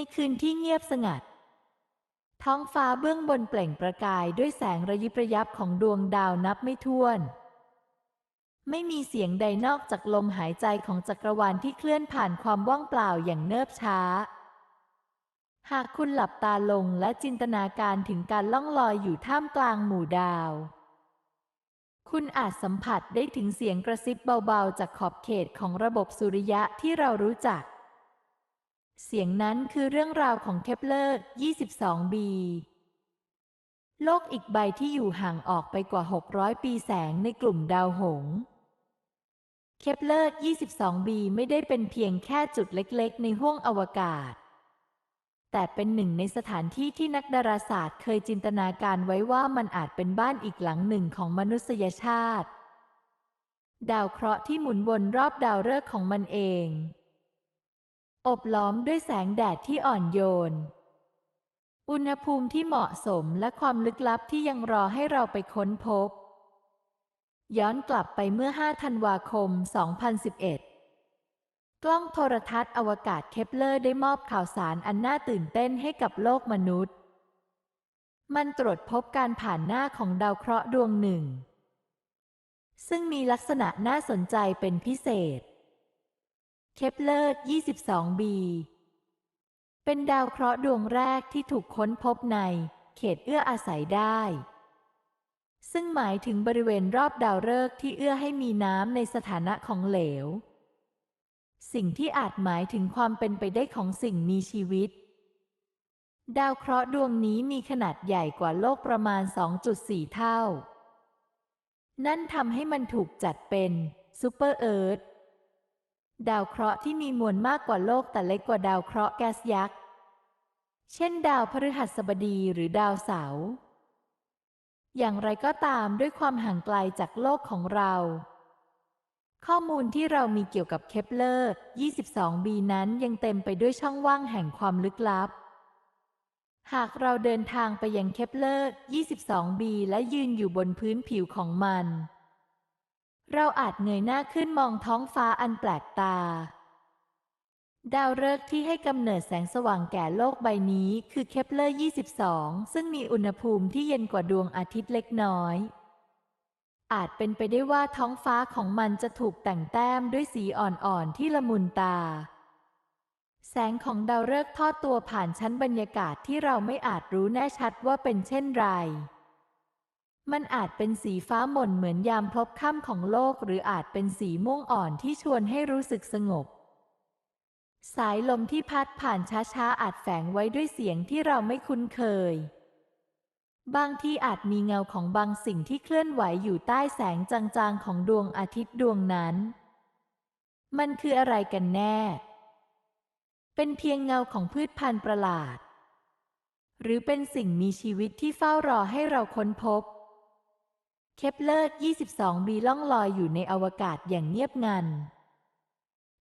ในคืนที่เงียบสงัด ท้องฟ้าเบื้องบนเปล่งประกายด้วยแสงระยิบระยับของดวงดาวนับไม่ถ้วน ไม่มีเสียงใดนอกจากลมหายใจของจักรวาลที่เคลื่อนผ่านความว่างเปล่าอย่างเนิบช้า หากคุณหลับตาลงและจินตนาการถึงการล่องลอยอยู่ท่ามกลางหมู่ดาวคุณอาจสัมผัสได้ถึงเสียงกระซิบเบาๆ จากขอบเขตของระบบสุริยะที่เรารู้จัก เสียงนั้นคือเรื่องราวของเคปเลอร์ 22b โลกอีกใบที่อยู่ห่างออกไปกว่า 600 ปีแสงในกลุ่มดาวหงส์เคปเลอร์ 22b ไม่ได้เป็นเพียงแค่จุดเล็กๆ ในห้วงอวกาศ แต่เป็นหนึ่งในสถานที่ที่นักดาราศาสตร์เคยจินตนาการไว้ว่ามันอาจเป็นบ้านอีกหลังหนึ่งของมนุษยชาติ ดาวเคราะห์ที่หมุนวนรอบดาวฤกษ์ของมันเอง อบล้อมด้วยแสงแดดที่อ่อนโยน อุณหภูมิที่เหมาะสมและความลึกลับที่ยังรอให้เราไปค้นพบ ย้อนกลับไปเมื่อ 5 ธันวาคม 2011 กล้องโทรทัศน์อวกาศเคปเลอร์ได้มอบข่าวสารอันน่าตื่นเต้นให้กับโลกมนุษย์ มันตรวจพบการผ่านหน้าของดาวเคราะห์ดวงหนึ่ง ซึ่งมีลักษณะน่าสนใจเป็นพิเศษ เคปเลอร์ 22b เป็นดาวเคราะห์ดวงแรกที่ถูกค้นพบในเขตเอื้ออาศัยได้ ซึ่งหมายถึงบริเวณรอบดาวฤกษ์ที่เอื้อให้มีน้ำในสถานะของเหลว สิ่งที่อาจหมายถึงความเป็นไปได้ของสิ่งมีชีวิต ดาวเคราะห์ดวงนี้มีขนาดใหญ่กว่าโลกประมาณ 2.4 เท่า นั่นทำให้มันถูกจัดเป็นซูเปอร์เอิร์ธ ดาวเคราะห์ที่มีมวลมากกว่าโลกแต่เล็กกว่าดาวเคราะห์แก๊สยักษ์ เช่นดาวพฤหัสบดีหรือดาวเสาร์ อย่างไรก็ตามด้วยความห่างไกลจากโลกของเรา ข้อมูลที่เรามีเกี่ยวกับเคปเลอร์ 22b นั้นยังเต็มไปด้วยช่องว่างแห่งความลึกลับ หากเราเดินทางไปยังเคปเลอร์ 22b และยืนอยู่บนพื้นผิวของมัน เราอาจเงยหน้าขึ้นมองท้องฟ้าอันแปลกตา ดาวฤกษ์ที่ให้กำเนิดแสงสว่างแก่โลกใบนี้คือเคปเลอร์ 22 ซึ่งมีอุณหภูมิที่เย็นกว่าดวงอาทิตย์เล็กน้อย อาจเป็นไปได้ว่าท้องฟ้าของมันจะถูกแต่งแต้มด้วยสีอ่อนๆที่ละมุนตา แสงของดาวฤกษ์ทอดตัวผ่านชั้นบรรยากาศที่เราไม่อาจรู้แน่ชัดว่าเป็นเช่นไร มันอาจเป็นสีฟ้าหม่นเหมือนยามพลบค่ำของโลก หรืออาจเป็นสีม่วงอ่อนที่ชวนให้รู้สึกสงบ สายลมที่พัดผ่านช้าๆ อาจแฝงไว้ด้วยเสียงที่เราไม่คุ้นเคย บางที่อาจมีเงาของบางสิ่งที่เคลื่อนไหวอยู่ใต้แสงจางๆ ของดวงอาทิตย์ดวงนั้น มันคืออะไรกันแน่ เป็นเพียงเงาของพืชพันธุ์ประหลาด หรือเป็นสิ่งมีชีวิตที่เฝ้ารอให้เราค้นพบ เคปเลอร์ 22b ล่องลอยอยู่ในอวกาศอย่างเงียบงัน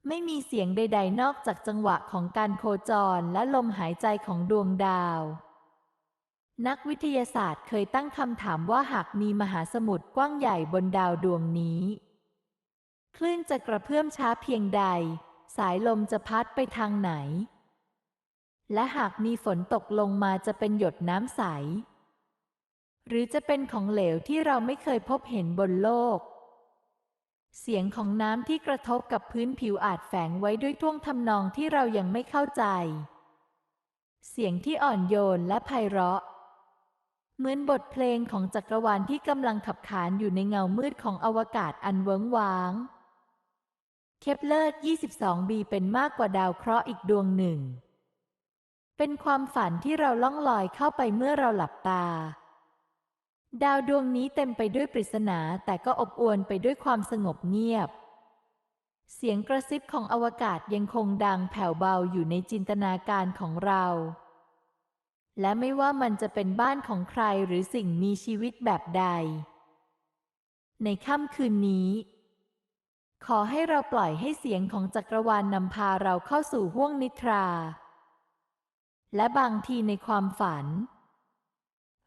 ไม่มีเสียงใด ๆ นอกจากจังหวะของการโคจรและลมหายใจของดวงดาว นักวิทยาศาสตร์เคยตั้งคำถามว่าหากมีมหาสมุทรกว้างใหญ่บนดาวดวงนี้ คลื่นจะกระเพื่อมช้าเพียงใด สายลมจะพัดไปทางไหน และหากมีฝนตกลงมาจะเป็นหยดน้ำใส หรือจะเป็นของเหลวที่เราไม่เคยพบเห็นบนโลก เสียงของน้ำที่กระทบกับพื้นผิวอาจแฝงไว้ด้วยท่วงทำนองที่เรายังไม่เข้าใจ เสียงที่อ่อนโยนและไพเราะ เหมือนบทเพลงของจักรวาลที่กำลังขับขานอยู่ในเงามืดของอวกาศอันเวิงว้าง เคปเลอร์ 22b เป็นมากกว่าดาวเคราะห์อีกดวงหนึ่ง เป็นความฝันที่เราล่องลอยเข้าไปเมื่อเราหลับตา ดาวดวงนี้เต็มไปด้วยปริศนาแต่ก็อบอวลไปด้วยความสงบเงียบ เสียงกระซิบของอวกาศยังคงดังแผ่วเบาอยู่ในจินตนาการของเรา และไม่ว่ามันจะเป็นบ้านของใครหรือสิ่งมีชีวิตแบบใด ในค่ำคืนนี้ ขอให้เราปล่อยให้เสียงของจักรวาลนนำพาเราเข้าสู่ห้วงนิทรา และบางทีในความฝัน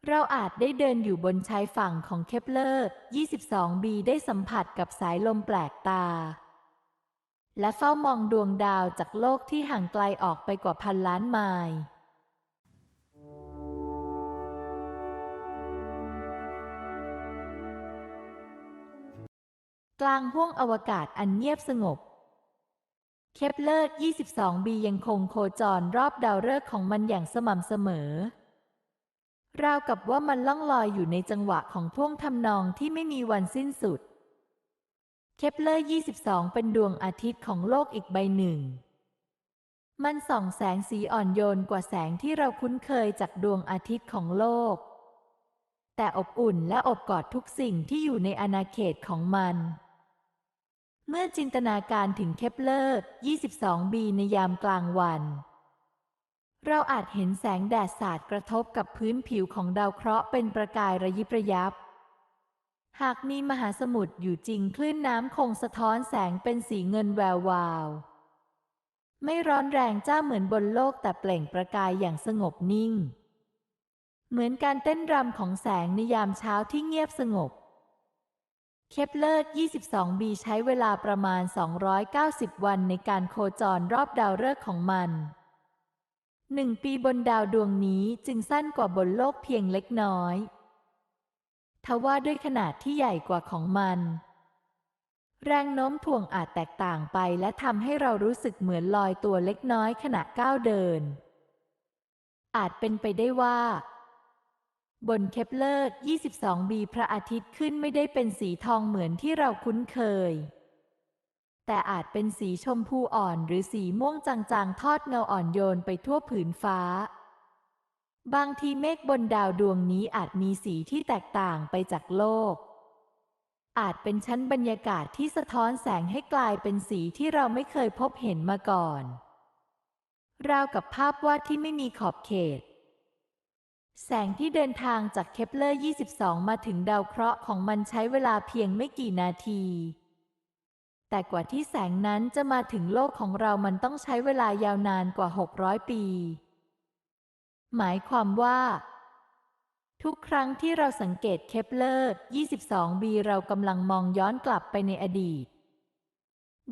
เราอาจได้เดินอยู่บนชายฝั่งของเคปเลอร์ 22b ได้สัมผัสกับสายลมแปลกตา และเฝ้ามองดวงดาวจากโลกที่ห่างไกลออกไปกว่าพันล้านไมล์กลางห้วงอวกาศอันเงียบสงบ เคปเลอร์ 22b ยังคงโคจรรอบดาวฤกษ์ของมันอย่างสม่ำเสมอ ราวกับว่ามันล่องลอยอยู่ในจังหวะของท่วงทำนองที่ไม่มีวันสิ้นสุด เคปเลอร์ 22 เป็นดวงอาทิตย์ของโลกอีกใบหนึ่ง มันส่องแสงสีอ่อนโยนกว่าแสงที่เราคุ้นเคยจากดวงอาทิตย์ของโลก แต่อบอุ่นและอบกอดทุกสิ่งที่อยู่ในอาณาเขตของมัน เมื่อจินตนาการถึงเคปเลอร์ 22b ในยามกลางวัน เราอาจเห็นแสงแดดสาดกระทบกับพื้นผิวของดาวเคราะห์เป็นประกายระยิบระยับ หากมีมหาสมุทรอยู่จริงคลื่นน้ำคงสะท้อนแสงเป็นสีเงินแวววาว ไม่ร้อนแรงจ้าเหมือนบนโลกแต่เปล่งประกายอย่างสงบนิ่ง เหมือนการเต้นรำของแสงในยามเช้าที่เงียบสงบ เคปเลอร์ 22b ใช้เวลาประมาณ 290 วันในการโคจรรอบดาวฤกษ์ของมัน หนึ่งปีบนดาวดวงนี้จึงสั้นกว่าบนโลกเพียงเล็กน้อย ทว่าด้วยขนาดที่ใหญ่กว่าของมัน แรงโน้มถ่วงอาจแตกต่างไปและทำให้เรารู้สึกเหมือนลอยตัวเล็กน้อยขณะก้าวเดิน อาจเป็นไปได้ว่า บนเคปเลอร์ 22b พระอาทิตย์ขึ้นไม่ได้เป็นสีทองเหมือนที่เราคุ้นเคย แต่อาจเป็นสีชมพูอ่อนหรือสีม่วงจางๆ ทอดเงาอ่อนโยนไปทั่วผืนฟ้า บางทีเมฆบนดาวดวงนี้อาจมีสีที่แตกต่างไปจากโลก อาจเป็นชั้นบรรยากาศที่สะท้อนแสงให้กลายเป็นสีที่เราไม่เคยพบเห็นมาก่อน ราวกับภาพวาดที่ไม่มีขอบเขต แสงที่เดินทางจากเคปเลอร์ 22 มาถึงดาวเคราะห์ของมันใช้เวลาเพียงไม่กี่นาที แต่กว่าที่แสงนั้นจะมาถึงโลกของเรามันต้องใช้เวลายาวนานกว่า 600 ปี หมายความว่า ทุกครั้งที่เราสังเกตเคปเลอร์ 22b เรากำลังมองย้อนกลับไปในอดีต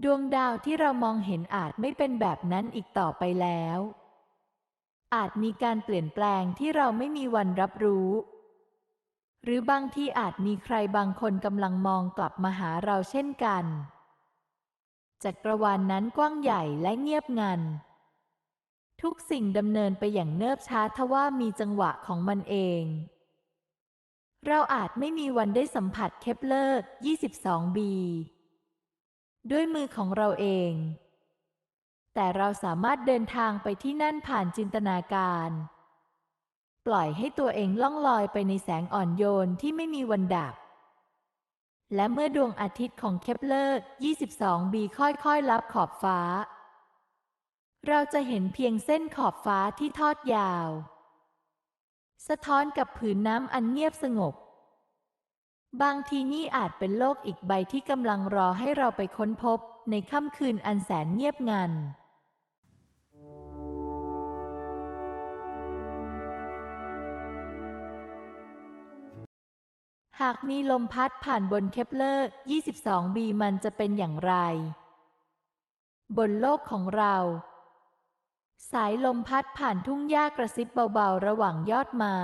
ดวงดาวที่เรามองเห็นอาจไม่เป็นแบบนั้นอีกต่อไปแล้ว อาจมีการเปลี่ยนแปลงที่เราไม่มีวันรับรู้หรือบางที่อาจมีใครบางคนกำลังมองกลับมาหาเราเช่นกัน จักรวาลนนั้นกว้างใหญ่และเงียบงัน ทุกสิ่งดำเนินไปอย่างเนิบช้าทว่ามีจังหวะของมันเอง เราอาจไม่มีวันได้สัมผัสเคปเลอร์ 22b ด้วยมือของเราเอง แต่เราสามารถเดินทางไปที่นั่นผ่านจินตนาการ ปล่อยให้ตัวเองล่องลอยไปในแสงอ่อนโยนที่ไม่มีวันดับ และเมื่อดวงอาทิตย์ของเคปเลอร์ 22b ค่อยๆลับขอบฟ้า เราจะเห็นเพียงเส้นขอบฟ้าที่ทอดยาว สะท้อนกับผืนน้ำอันเงียบสงบ บางทีนี่อาจเป็นโลกอีกใบที่กำลังรอให้เราไปค้นพบในค่ำคืนอันแสนเงียบงัน หากมีลมพัดผ่านบนเคปเลอร์ 22b มันจะเป็นอย่างไร บนโลกของเรา สายลมพัดผ่านทุ่งหญ้ากระซิบเบาๆ ระหว่างยอดไม้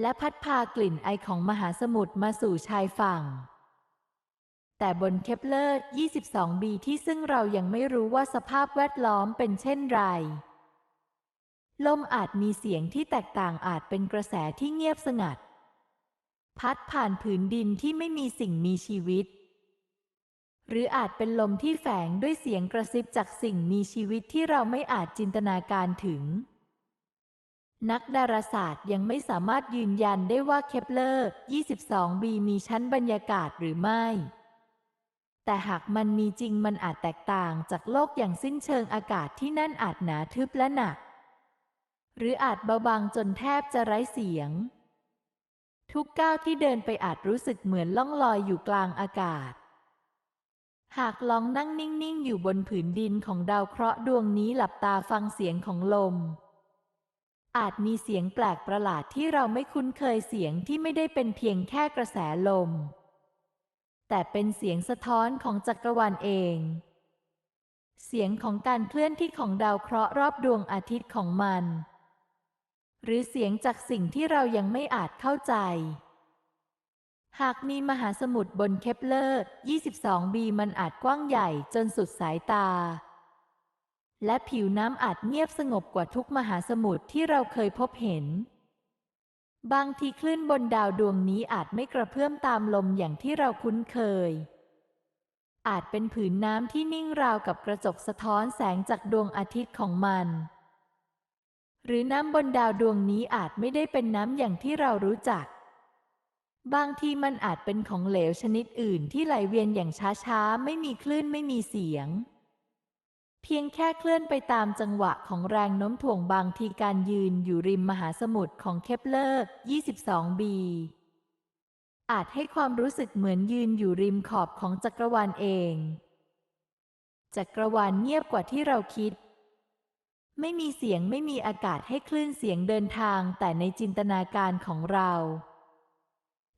และพัดพากลิ่นไอของมหาสมุทรมาสู่ชายฝั่ง แต่บนเคปเลอร์ 22b ที่ซึ่งเรายังไม่รู้ว่าสภาพแวดล้อมเป็นเช่นไรลมอาจมีเสียงที่แตกต่างอาจเป็นกระแสที่เงียบสงัด พัดผ่านผืนดินที่ไม่มีสิ่งมีชีวิต หรืออาจเป็นลมที่แฝงด้วยเสียงกระซิบจากสิ่งมีชีวิตที่เราไม่อาจจินตนาการถึง นักดาราศาสตร์ยังไม่สามารถยืนยันได้ว่าเคปเลอร์ 22b มีชั้นบรรยากาศหรือไม่ แต่หากมันมีจริงมันอาจแตกต่างจากโลกอย่างสิ้นเชิงอากาศที่นั่นอาจหนาทึบและหนัก หรืออาจเบาบางจนแทบจะไร้เสียง ทุกก้าวที่เดินไปอาจรู้สึกเหมือนล่องลอยอยู่กลางอากาศ หากลองนั่งนิ่ง ๆ อยู่บนผืนดินของดาวเคราะห์ดวงนี้หลับตาฟังเสียงของลม อาจมีเสียงแปลกประหลาดที่เราไม่คุ้นเคยเสียงที่ไม่ได้เป็นเพียงแค่กระแสลม แต่เป็นเสียงสะท้อนของจักรวาลเอง เสียงของการเคลื่อนที่ของดาวเคราะห์รอบดวงอาทิตย์ของมัน หรือเสียงจากสิ่งที่เรายังไม่อาจเข้าใจ หากมีมหาสมุทรบนเคปเลอร์ 22b มันอาจกว้างใหญ่จนสุดสายตา และผิวน้ำอาจเงียบสงบกว่าทุกมหาสมุทรที่เราเคยพบเห็น บางทีคลื่นบนดาวดวงนี้อาจไม่กระเพื่อมตามลมอย่างที่เราคุ้นเคยอาจเป็นผืนน้ำที่นิ่งราวกับกระจกสะท้อนแสงจากดวงอาทิตย์ของมัน หรือน้ำบนดาวดวงนี้อาจไม่ได้เป็นน้ำอย่างที่เรารู้จัก บางทีมันอาจเป็นของเหลวชนิดอื่นที่ไหลเวียนอย่างช้าๆ ไม่มีคลื่นไม่มีเสียง เพียงแค่เคลื่อนไปตามจังหวะของแรงโน้มถ่วงบางทีการยืนอยู่ริมมหาสมุทรของเคปเลอร์ 22b อาจให้ความรู้สึกเหมือนยืนอยู่ริมขอบของจักรวาลเอง จักรวาลเงียบกว่าที่เราคิด ไม่มีเสียงไม่มีอากาศให้คลื่นเสียงเดินทางแต่ในจินตนาการของเรา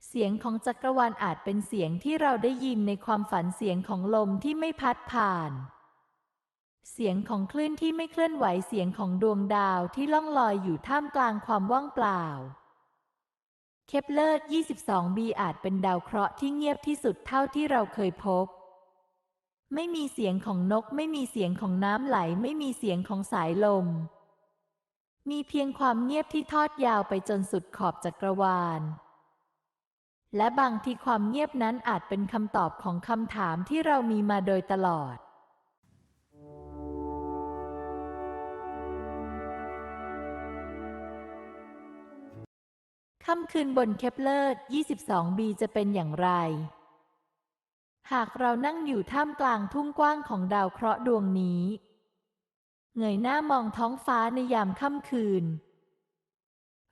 เสียงของจักรวาลอาจเป็นเสียงที่เราได้ยินในความฝันเสียงของลมที่ไม่พัดผ่าน เสียงของคลื่นที่ไม่เคลื่อนไหวเสียงของดวงดาวที่ล่องลอยอยู่ท่ามกลางความว่างเปล่า เคปเลอร์ 22b อาจเป็นดาวเคราะห์ที่เงียบที่สุดเท่าที่เราเคยพบ ไม่มีเสียงของนก ไม่มีเสียงของน้ำไหล ไม่มีเสียงของสายลม มีเพียงความเงียบที่ทอดยาวไปจนสุดขอบจักรวาล และบางทีความเงียบนั้นอาจเป็นคำตอบของคำถามที่เรามีมาโดยตลอดค่ำคืนบนเคปเลอร์ 22b จะเป็นอย่างไร หากเรานั่งอยู่ท่ามกลางทุ่งกว้างของดาวเคราะห์ดวงนี้ เงยหน้ามองท้องฟ้าในยามค่ำคืน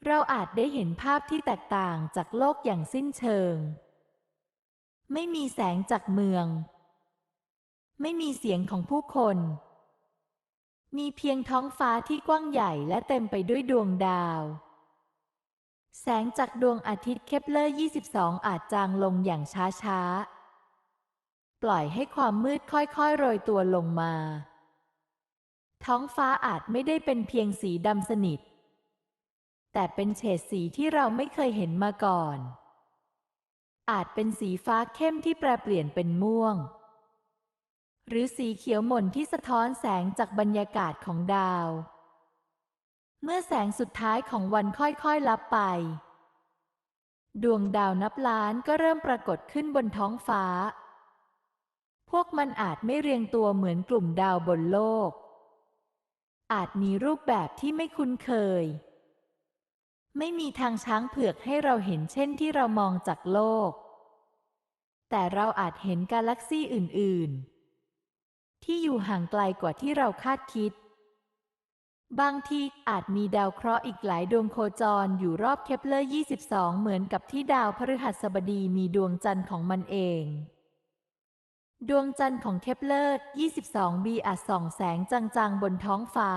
เราอาจได้เห็นภาพที่แตกต่างจากโลกอย่างสิ้นเชิง ไม่มีแสงจากเมือง ไม่มีเสียงของผู้คน มีเพียงท้องฟ้าที่กว้างใหญ่และเต็มไปด้วยดวงดาว แสงจากดวงอาทิตย์เคปเลอร์ 22 อาจจางลงอย่างช้าๆ ปล่อยให้ความมืดค่อยๆ โรยตัวลงมา ท้องฟ้าอาจไม่ได้เป็นเพียงสีดำสนิท แต่เป็นเฉดสีที่เราไม่เคยเห็นมาก่อน อาจเป็นสีฟ้าเข้มที่แปรเปลี่ยนเป็นม่วง หรือสีเขียวหม่นที่สะท้อนแสงจากบรรยากาศของดาว เมื่อแสงสุดท้ายของวันค่อยๆลับไปดวงดาวนับล้านก็เริ่มปรากฏขึ้นบนท้องฟ้า วกมันอาจไม่เรียงตัวเหมือนกลุ่มดาวบนโลก อาจมีรูปแบบที่ไม่คุ้นเคย ไม่มีทางช้างเผือกให้เราเห็นเช่นที่เรามองจากโลก แต่เราอาจเห็นกาแล็กซี่อื่น ๆ ที่อยู่ห่างไกลกว่าที่เราคาดคิด บางทีอาจมีดาวเคราะห์อีกหลายดวงโคจรอยู่รอบเคปเลอร์ 22 เหมือนกับที่ดาวพฤหัสบดีมีดวงจันทร์ของมันเอง ดวงจันทร์ของเคปเลอร์ 22b อาจส่องแสงจางๆ บนท้องฟ้า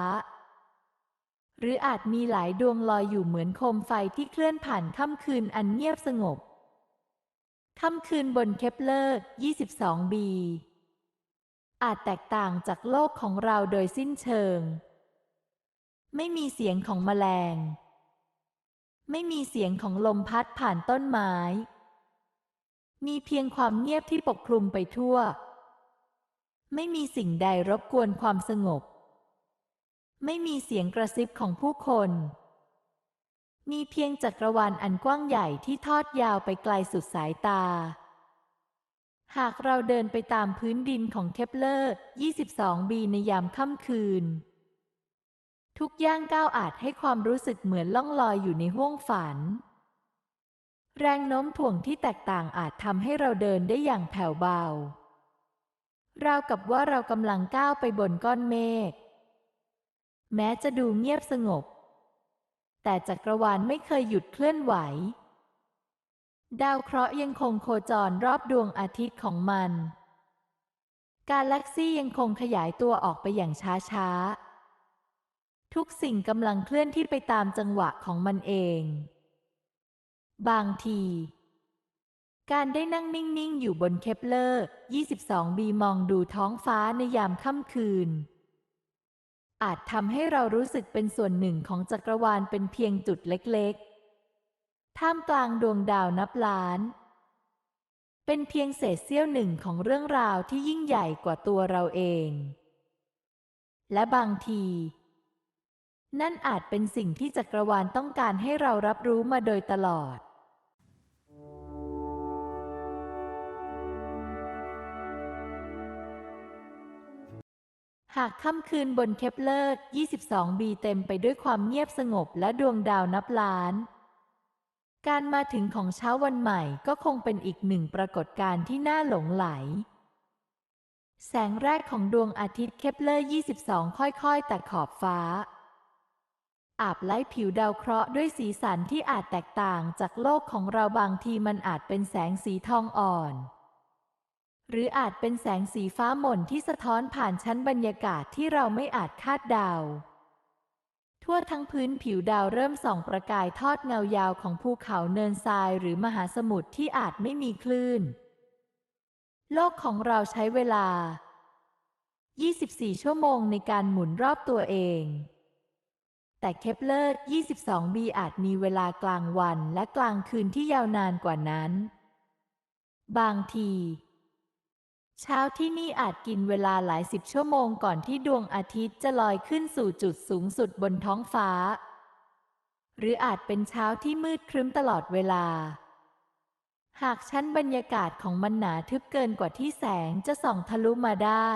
หรืออาจมีหลายดวงลอยอยู่เหมือนโคมไฟที่เคลื่อนผ่านค่ำคืนอันเงียบสงบ ค่ำคืนบนเคปเลอร์ 22b อาจแตกต่างจากโลกของเราโดยสิ้นเชิง ไม่มีเสียงของแมลง ไม่มีเสียงของลมพัดผ่านต้นไม้ มีเพียงความเงียบที่ปกคลุมไปทั่ว ไม่มีสิ่งใดรบกวนความสงบ ไม่มีเสียงกระซิบของผู้คน มีเพียงจักรวาลอันกว้างใหญ่ที่ทอดยาวไปไกลสุดสายตา หากเราเดินไปตามพื้นดินของเคปเลอร์ 22b ในยามค่ำคืน ทุกย่างก้าวอาจให้ความรู้สึกเหมือนล่องลอยอยู่ในห้วงฝัน แรงโน้มถ่วงที่แตกต่างอาจทำให้เราเดินได้อย่างแผ่วเบา ราวกับว่าเรากำลังก้าวไปบนก้อนเมฆ แม้จะดูเงียบสงบ แต่จักรวาลไม่เคยหยุดเคลื่อนไหว ดาวเคราะห์ยังคงโคจรรอบดวงอาทิตย์ของมัน กาแล็กซี่ยังคงขยายตัวออกไปอย่างช้าๆ ทุกสิ่งกำลังเคลื่อนที่ไปตามจังหวะของมันเอง บางที การได้นั่งนิ่ง ๆ อยู่บนเคปเลอร์ 22บีมองดูท้องฟ้าในยามค่ำคืน อาจทำให้เรารู้สึกเป็นส่วนหนึ่งของจักรวาลเป็นเพียงจุดเล็ก ๆ ท่ามกลางดวงดาวนับล้าน เป็นเพียงเศษเสี้ยวหนึ่งของเรื่องราวที่ยิ่งใหญ่กว่าตัวเราเอง และบางทีนั่นอาจเป็นสิ่งที่จักรวาลต้องการให้เรารับรู้มาโดยตลอด หากค่ำคืนบนเคปเลอร์ 22บีเต็มไปด้วยความเงียบสงบและดวงดาวนับล้าน การมาถึงของเช้าวันใหม่ก็คงเป็นอีกหนึ่งปรากฏการณ์ที่น่าหลงไหล แสงแรกของดวงอาทิตย์เคปเลอร์ 22 ค่อยๆ แต่ขอบฟ้า อาบไล่ผิวดาวเคราะห์ด้วยสีสันที่อาจแตกต่างจากโลกของเราบางทีมันอาจเป็นแสงสีทองอ่อน หรืออาจเป็นแสงสีฟ้าหม่นที่สะท้อนผ่านชั้นบรรยากาศที่เราไม่อาจคาดเดา ทั่วทั้งพื้นผิวดาวเริ่มส่องประกายทอดเงายาวของภูเขาเนินทรายหรือมหาสมุทรที่อาจไม่มีคลื่น โลกของเราใช้เวลา 24 ชั่วโมงในการหมุนรอบตัวเอง แต่เคปเลอร์ 22 b อาจมีเวลากลางวันและกลางคืนที่ยาวนานกว่านั้น บางที เช้าที่นี่อาจกินเวลาหลายสิบชั่วโมงก่อนที่ดวงอาทิตย์จะลอยขึ้นสู่จุดสูงสุดบนท้องฟ้า หรืออาจเป็นเช้าที่มืดครึ้มตลอดเวลา หากชั้นบรรยากาศของมันหนาทึบเกินกว่าที่แสงจะส่องทะลุมาได้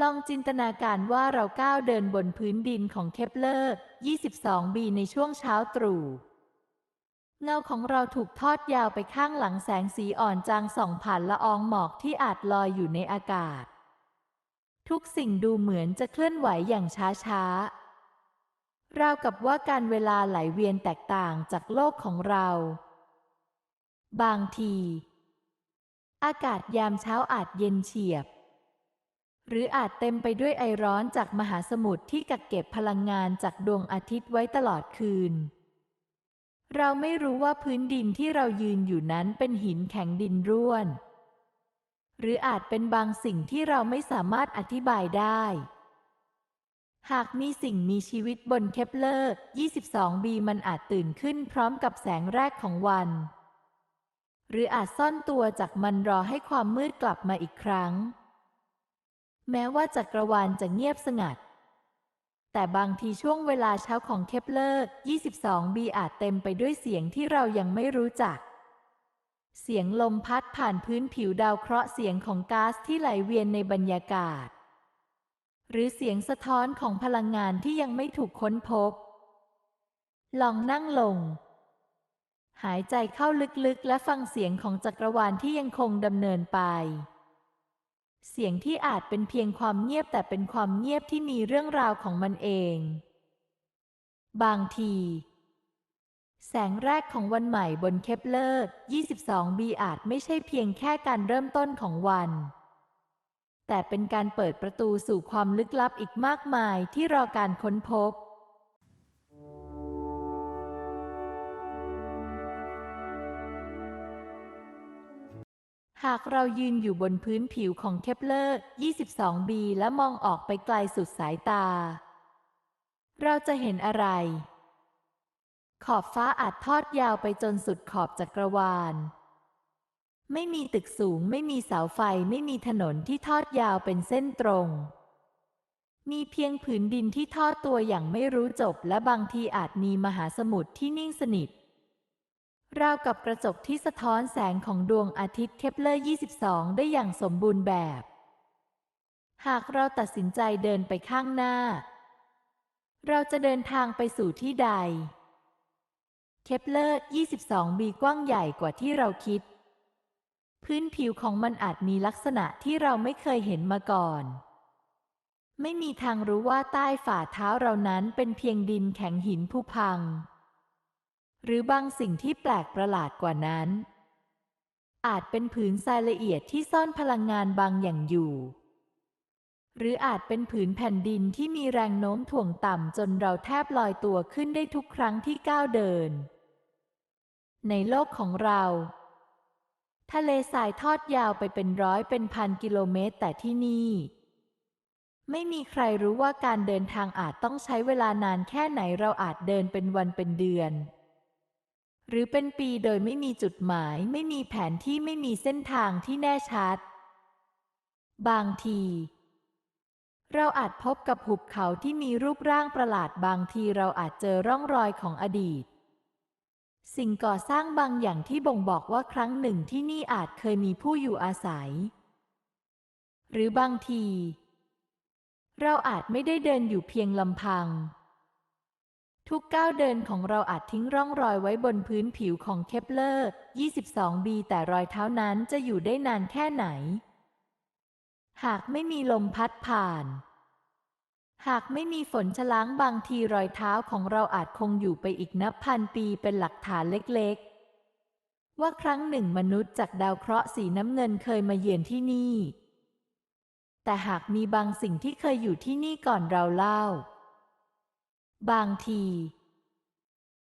ลองจินตนาการว่าเราก้าวเดินบนพื้นดินของเคปเลอร์ 22บีในช่วงเช้าตรู่ เงาของเราถูกทอดยาวไปข้างหลังแสงสีอ่อนจางส่องผ่านละอองหมอกที่อาจลอยอยู่ในอากาศ ทุกสิ่งดูเหมือนจะเคลื่อนไหวอย่างช้าๆ ราวกับว่าการเวลาไหลเวียนแตกต่างจากโลกของเรา บางที อากาศยามเช้าอาจเย็นเฉียบ หรืออาจเต็มไปด้วยไอร้อนจากมหาสมุทรที่กักเก็บพลังงานจากดวงอาทิตย์ไว้ตลอดคืน เราไม่รู้ว่าพื้นดินที่เรายืนอยู่นั้นเป็นหินแข็งดินร่วน หรืออาจเป็นบางสิ่งที่เราไม่สามารถอธิบายได้ หากมีสิ่งมีชีวิตบนเคปเลอร์ 22บีมันอาจตื่นขึ้นพร้อมกับแสงแรกของวัน หรืออาจซ่อนตัวจากมันรอให้ความมืดกลับมาอีกครั้ง แม้ว่าจักรวาลจะเงียบสงัด แต่บางทีช่วงเวลาเช้าของเคปเลอร์ 22บีอาจเต็มไปด้วยเสียงที่เรายังไม่รู้จัก เสียงลมพัดผ่านพื้นผิวดาวเคราะห์เสียงของก๊าซที่ไหลเวียนในบรรยากาศ หรือเสียงสะท้อนของพลังงานที่ยังไม่ถูกค้นพบ ลองนั่งลง หายใจเข้าลึกๆ และฟังเสียงของจักรวาลที่ยังคงดำเนินไป เสียงที่อาจเป็นเพียงความเงียบแต่เป็นความเงียบที่มีเรื่องราวของมันเอง บางที แสงแรกของวันใหม่บนเคปเลอร์ 22บีอาจไม่ใช่เพียงแค่การเริ่มต้นของวัน แต่เป็นการเปิดประตูสู่ความลึกลับอีกมากมายที่รอการค้นพบ หากเรายืนอยู่บนพื้นผิวของเคปเลอร์ 22บีและมองออกไปไกลสุดสายตา เราจะเห็นอะไร ขอบฟ้าอาจทอดยาวไปจนสุดขอบจักรวาล ไม่มีตึกสูง ไม่มีเสาไฟ ไม่มีถนนที่ทอดยาวเป็นเส้นตรง มีเพียงผืนดินที่ทอดตัวอย่างไม่รู้จบ และบางทีอาจมีมหาสมุทรที่นิ่งสนิท ราวกับกระจกที่สะท้อนแสงของดวงอาทิตย์เคปเลอร์ 22 ได้อย่างสมบูรณ์แบบ หากเราตัดสินใจเดินไปข้างหน้า เราจะเดินทางไปสู่ที่ใด เคปเลอร์ 22บีกว้างใหญ่กว่าที่เราคิด พื้นผิวของมันอาจมีลักษณะที่เราไม่เคยเห็นมาก่อน ไม่มีทางรู้ว่าใต้ฝ่าเท้าเรานั้นเป็นเพียงดินแข็งหินผุพัง หรือบางสิ่งที่แปลกประหลาดกว่านั้น อาจเป็นผืนทรายละเอียดที่ซ่อนพลังงานบางอย่างอยู่ หรืออาจเป็นผืนแผ่นดินที่มีแรงโน้มถ่วงต่ำจนเราแทบลอยตัวขึ้นได้ทุกครั้งที่ก้าวเดิน ในโลกของเรา ทะเลทรายทอดยาวไปเป็นร้อยเป็นพันกิโลเมตรแต่ที่นี่ไม่มีใครรู้ว่าการเดินทางอาจต้องใช้เวลานานแค่ไหนเราอาจเดินเป็นวันเป็นเดือน หรือเป็นปีโดยไม่มีจุดหมาย ไม่มีแผนที่ไม่มีเส้นทางที่แน่ชัด บางที เราอาจพบกับหุบเขาที่มีรูปร่างประหลาดบางทีเราอาจเจอร่องรอยของอดีต สิ่งก่อสร้างบางอย่างที่บ่งบอกว่าครั้งหนึ่งที่นี่อาจเคยมีผู้อยู่อาศัย หรือบางที เราอาจไม่ได้เดินอยู่เพียงลำพัง ทุกก้าวเดินของเราอาจทิ้งร่องรอยไว้บนพื้นผิวของเคปเลอร์ 22b แต่รอยเท้านั้นจะอยู่ได้นานแค่ไหน หากไม่มีลมพัดผ่าน หากไม่มีฝนชะล้างบางทีรอยเท้าของเราอาจคงอยู่ไปอีกนับพันปีเป็นหลักฐานเล็กๆ ว่าครั้งหนึ่งมนุษย์จากดาวเคราะห์สีน้ำเงินเคยมาเยือนที่นี่ แต่หากมีบางสิ่งที่เคยอยู่ที่นี่ก่อนเราเล่า บางที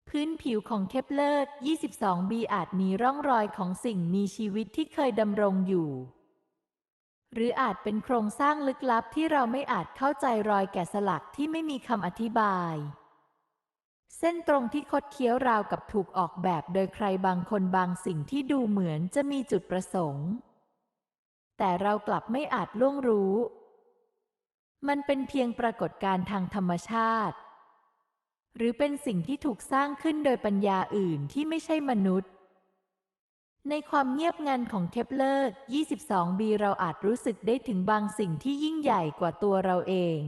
พื้นผิวของเคปเลอร์ 22b อาจมีร่องรอยของสิ่งมีชีวิตที่เคยดำรงอยู่ หรืออาจเป็นโครงสร้างลึกลับที่เราไม่อาจเข้าใจรอยแกะสลักที่ไม่มีคำอธิบาย เส้นตรงที่คดเคี้ยวราวกับถูกออกแบบโดยใครบางคนบางสิ่งที่ดูเหมือนจะมีจุดประสงค์ แต่เรากลับไม่อาจล่วงรู้ มันเป็นเพียงปรากฏการณ์ทางธรรมชาติ หรือเป็นสิ่งที่ถูกสร้างขึ้นโดยปัญญาอื่นที่ไม่ใช่มนุษย์ ในความเงียบงันของเคปเลอร์ 22b เราอาจรู้สึกได้ถึงบางสิ่งที่ยิ่งใหญ่กว่าตัวเราเอง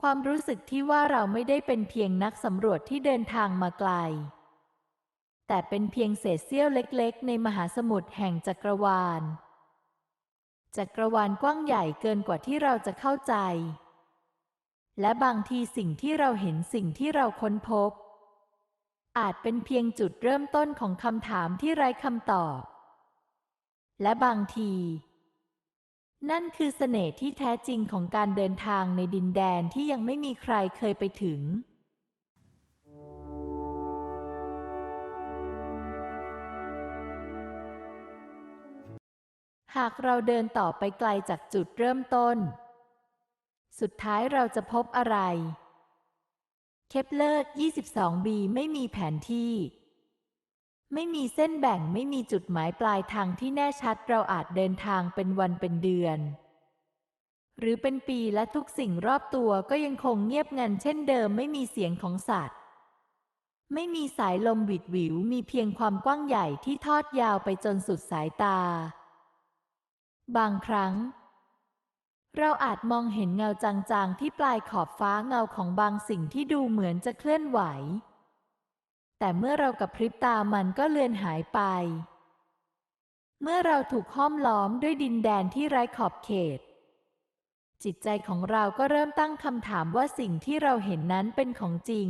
ความรู้สึกที่ว่าเราไม่ได้เป็นเพียงนักสำรวจที่เดินทางมาไกล แต่เป็นเพียงเศษเสี้ยวเล็กๆ ในมหาสมุทรแห่งจักรวาล จักรวาลกว้างใหญ่เกินกว่าที่เราจะเข้าใจ และบางทีสิ่งที่เราเห็นสิ่งที่เราค้นพบ อาจเป็นเพียงจุดเริ่มต้นของคำถามที่ไร้คำตอบ และบางที นั่นคือเสน่ห์ที่แท้จริงของการเดินทางในดินแดนที่ยังไม่มีใครเคยไปถึงหากเราเดินต่อไปไกลจากจุดเริ่มต้น สุดท้ายเราจะพบอะไร เคปเลอร์ 22b ไม่มีแผนที่ ไม่มีเส้นแบ่งไม่มีจุดหมายปลายทางที่แน่ชัดเราอาจเดินทางเป็นวันเป็นเดือน หรือเป็นปีและทุกสิ่งรอบตัวก็ยังคงเงียบงันเช่นเดิมไม่มีเสียงของสัตว์ ไม่มีสายลมบิดหวิวมีเพียงความกว้างใหญ่ที่ทอดยาวไปจนสุดสายตา บางครั้ง เราอาจมองเห็นเงาจางๆ ที่ปลายขอบฟ้าเงาของบางสิ่งที่ดูเหมือนจะเคลื่อนไหว แต่เมื่อเรากับพริบตามันก็เลือนหายไป เมื่อเราถูกห้อมล้อมด้วยดินแดนที่ไร้ขอบเขต จิตใจของเราก็เริ่มตั้งคำถามว่าสิ่งที่เราเห็นนั้นเป็นของจริง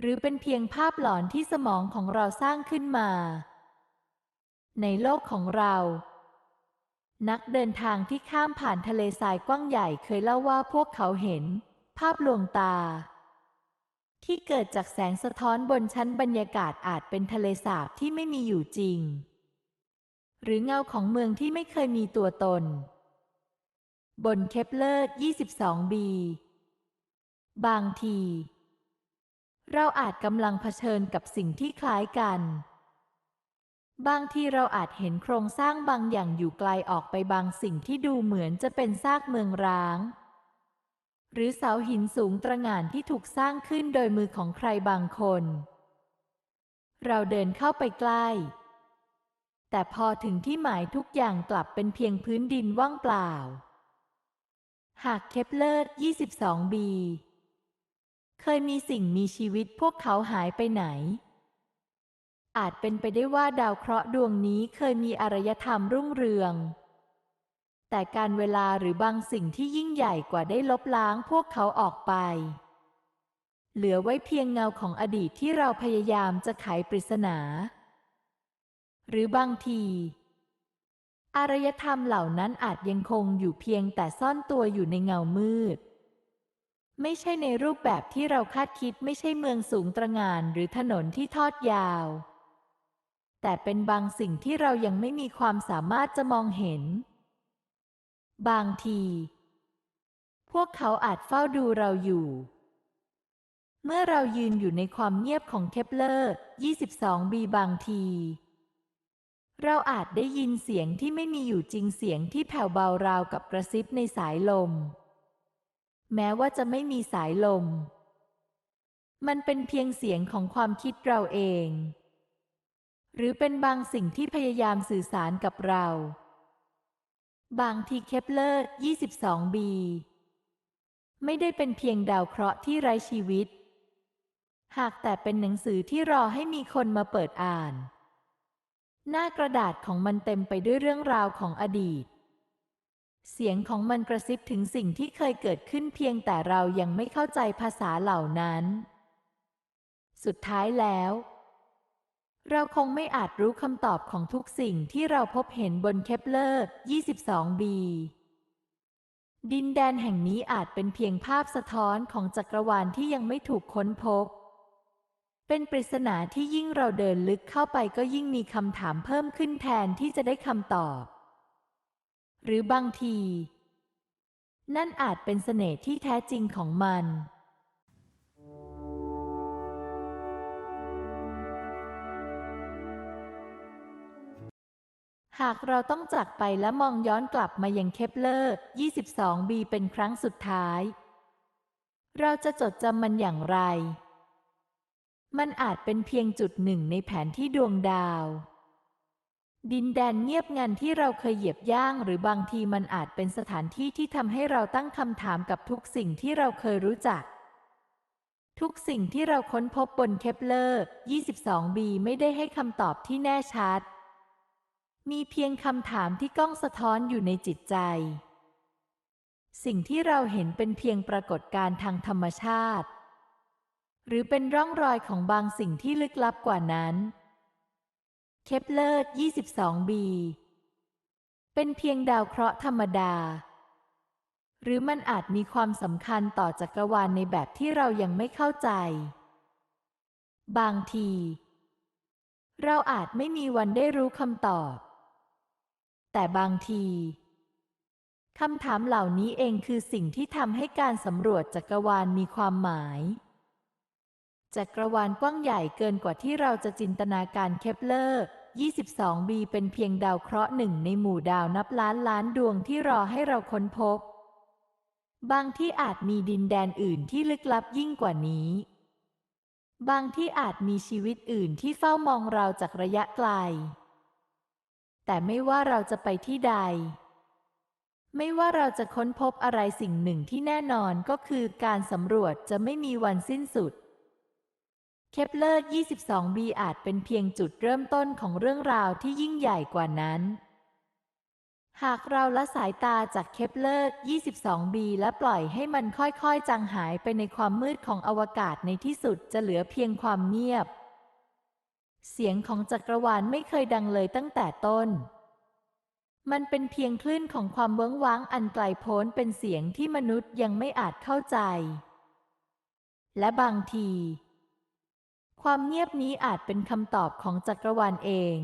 หรือเป็นเพียงภาพหลอนที่สมองของเราสร้างขึ้นมา ในโลกของเรา นักเดินทางที่ข้ามผ่านทะเลทรายกว้างใหญ่เคยเล่าว่าพวกเขาเห็น ภาพลวงตา ที่เกิดจากแสงสะท้อนบนชั้นบรรยากาศอาจเป็นทะเลสาบที่ไม่มีอยู่จริง หรือเงาของเมืองที่ไม่เคยมีตัวตน บนเคปเลอร์ 22b บางที เราอาจกำลังเผชิญกับสิ่งที่คล้ายกัน บางทีเราอาจเห็นโครงสร้างบางอย่างอยู่ไกลออกไปบางสิ่งที่ดูเหมือนจะเป็นซากเมืองร้าง หรือเสาหินสูงตระหง่านที่ถูกสร้างขึ้นโดยมือของใครบางคน เราเดินเข้าไปใกล้ แต่พอถึงที่หมายทุกอย่างกลับเป็นเพียงพื้นดินว่างเปล่า หากเคปเลอร์ 22b เคยมีสิ่งมีชีวิตพวกเขาหายไปไหน อาจเป็นไปได้ว่าดาวเคราะห์ดวงนี้เคยมีอารยธรรมรุ่งเรือง แต่การเวลาหรือบางสิ่งที่ยิ่งใหญ่กว่าได้ลบล้างพวกเขาออกไป เหลือไว้เพียงเงาของอดีตที่เราพยายามจะไขปริศนา หรือบางที อารยธรรมเหล่านั้นอาจยังคงอยู่เพียงแต่ซ่อนตัวอยู่ในเงามืดไม่ใช่ในรูปแบบที่เราคาดคิดไม่ใช่เมืองสูงตระงานหรือถนนที่ทอดยาว แต่เป็นบางสิ่งที่เรายังไม่มีความสามารถจะมองเห็น บางที พวกเขาอาจเฝ้าดูเราอยู่ เมื่อเรายืนอยู่ในความเงียบของเคปเลอร์ 22บีบางที เราอาจได้ยินเสียงที่ไม่มีอยู่จริงเสียงที่แผ่วเบาราวกับกระซิบในสายลม แม้ว่าจะไม่มีสายลม มันเป็นเพียงเสียงของความคิดเราเอง หรือเป็นบางสิ่งที่พยายามสื่อสารกับเรา บางทีเคปเลอร์ 22บีไม่ได้เป็นเพียงดาวเคราะห์ที่ไร้ชีวิต หากแต่เป็นหนังสือที่รอให้มีคนมาเปิดอ่าน หน้ากระดาษของมันเต็มไปด้วยเรื่องราวของอดีต เสียงของมันกระซิบถึงสิ่งที่เคยเกิดขึ้นเพียงแต่เรายังไม่เข้าใจภาษาเหล่านั้น สุดท้ายแล้ว เราคงไม่อาจรู้คำตอบของทุกสิ่งที่เราพบเห็นบนเคปเลอร์ 22บีดินแดนแห่งนี้อาจเป็นเพียงภาพสะท้อนของจักรวาลที่ยังไม่ถูกค้นพบ เป็นปริศนาที่ยิ่งเราเดินลึกเข้าไปก็ยิ่งมีคำถามเพิ่มขึ้นแทนที่จะได้คำตอบ หรือบางที นั่นอาจเป็นเสน่ห์ที่แท้จริงของมัน หากเราต้องจากไปและมองย้อนกลับมายังเคปเลอร์ 22บีเป็นครั้งสุดท้าย เราจะจดจำมันอย่างไร มันอาจเป็นเพียงจุดหนึ่งในแผนที่ดวงดาว ดินแดนเงียบงันที่เราเคยเหยียบย่าง หรือบางทีมันอาจเป็นสถานที่ที่ทำให้เราตั้งคำถามกับทุกสิ่งที่เราเคยรู้จัก ทุกสิ่งที่เราค้นพบบนเคปเลอร์ 22บีไม่ได้ให้คำตอบที่แน่ชัด มีเพียงคำถามที่ก้องสะท้อนอยู่ในจิตใจ สิ่งที่เราเห็นเป็นเพียงปรากฏการณ์ทางธรรมชาติ หรือเป็นร่องรอยของบางสิ่งที่ลึกลับกว่านั้น เคปเลอร์ 22บีเป็นเพียงดาวเคราะห์ธรรมดา หรือมันอาจมีความสำคัญต่อจักรวาลในแบบที่เรายังไม่เข้าใจ บางที เราอาจไม่มีวันได้รู้คำตอบ แต่บางทีคำถามเหล่านี้เองคือสิ่งที่ทำให้การสำรวจจักรวาลมีความหมาย จักรวาลกว้างใหญ่เกินกว่าที่เราจะจินตนาการเคปเลอร์ 22บีเป็นเพียงดาวเคราะห์หนึ่งในหมู่ดาวนับล้านล้านดวงที่รอให้เราค้นพบ บางที่อาจมีดินแดนอื่นที่ลึกลับยิ่งกว่านี้ บางที่อาจมีชีวิตอื่นที่เฝ้ามองเราจากระยะไกล แต่ไม่ว่าเราจะไปที่ใด ไม่ว่าเราจะค้นพบอะไรสิ่งหนึ่งที่แน่นอนก็คือการสำรวจจะไม่มีวันสิ้นสุด เคปเลอร์ 22บีอาจเป็นเพียงจุดเริ่มต้นของเรื่องราวที่ยิ่งใหญ่กว่านั้น หากเราละสายตาจากเคปเลอร์ 22บีและปล่อยให้มันค่อยๆ จางหายไปในความมืดของอวกาศในที่สุดจะเหลือเพียงความเงียบ เสียงของจักรวาลไม่เคยดังเลยตั้งแต่ต้น มันเป็นเพียงคลื่นของความเวิ้งว้างอันไกลโพ้นเป็นเสียงที่มนุษย์ยังไม่อาจเข้าใจ และบางที ความเงียบนี้อาจเป็นคำตอบของจักรวาลเอง